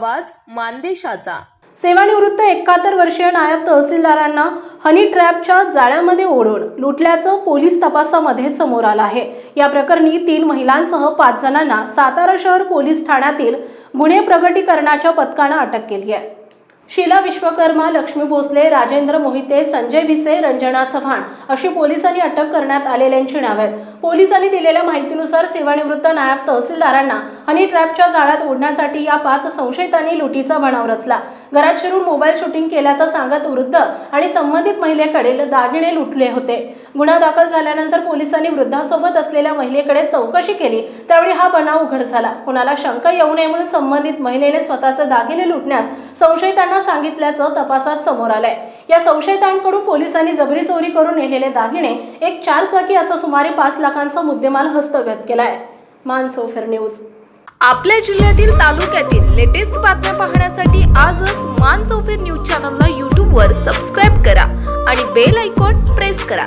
आवाज मानदेशाचा. सेवानिवृत्त एकाहत्तर वर्षीय नायब तहसीलदारांना हनी ट्रॅपच्या जाळ्यामध्ये ओढून लुटल्याचं पोलीस तपासामध्ये समोर आलं आहे. या प्रकरणी तीन महिलांसह पाच जणांना सातारा शहर पोलीस ठाण्यातील गुन्हे प्रगटीकरणाच्या पथकानं अटक केली आहे. शीला विश्वकर्मा लक्ष्मी भोसले राजेंद्र मोहिते संजय भिसे रंजना चव्हाण अशी पोलिसांनी अटक करण्यात आलेल्यांची नावे आहेत. पोलिसांनी दिलेल्या माहितीनुसार सेवानिवृत्त नायब तहसीलदारांना हनी ट्रॅपच्या जाळ्यात ओढण्यासाठी या पाच संशयितांनी लुटीचा बनाव रचला. घरात शिरून मोबाईल शूटिंग केल्याचं सांगत वृद्ध आणि संबंधित महिलेकडील दागिने लुटले होते. गुन्हा दाखल झाल्यानंतर पोलिसांनी वृद्धासोबत असलेल्या महिलेकडे चौकशी केली. त्यावेळी हा बनाव उघड झाला. कुणाला शंका येऊ नये म्हणून संबंधित महिलेने स्वतःचे दागिने लुटण्यास संशयितांना सांगितल्याचं तपासात समोर आलंय. या संशयितांकडून पोलिसांनी जबरी चोरी करून नेलेले दागिने एक चार चाकी असा सुमारे पाच लाखांचा मुद्देमाल हस्तगत केलाय. मानसोफेर न्यूज. आपल्या जिल्ह्यातील तालुक्यातील लेटेस्ट बातम्या पाहण्यासाठी आजच मान चौफेर न्यूज चॅनलला यूट्यूबवर सबस्क्राईब करा आणि बेल आयकॉन प्रेस करा.